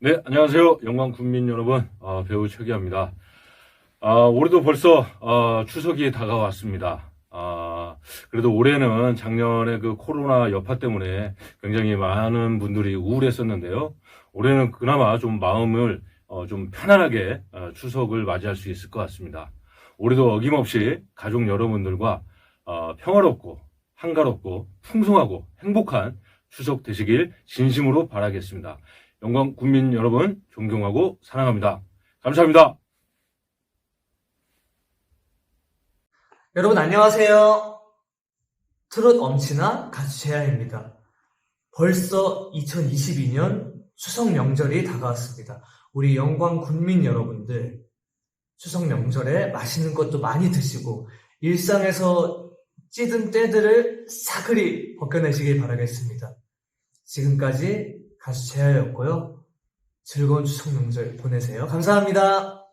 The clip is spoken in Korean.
네, 안녕하세요. 영광 국민 여러분, 어, 배우 최기합니다. 아, 올해도 벌써 어, 추석이 다가왔습니다. 아, 그래도 올해는 작년에 그 코로나 여파 때문에 굉장히 많은 분들이 우울했었는데요. 올해는 그나마 좀 마음을 어, 좀 편안하게 어, 추석을 맞이할 수 있을 것 같습니다. 올해도 어김없이 가족 여러분들과 어, 평화롭고 한가롭고 풍성하고 행복한 추석 되시길 진심으로 바라겠습니다. 영광 국민 여러분 존경하고 사랑합니다. 감사합니다. 여러분 안녕하세요. 트롯 엄친아 가수 재하입니다. 벌써 2022년 추석 명절이 다가왔습니다. 우리 영광 국민 여러분들 추석 명절에 맛있는 것도 많이 드시고 일상에서 찌든 때들을 사그리 벗겨내시길 바라겠습니다. 지금까지 가수 재하였고요. 즐거운 추석 명절 보내세요. 감사합니다.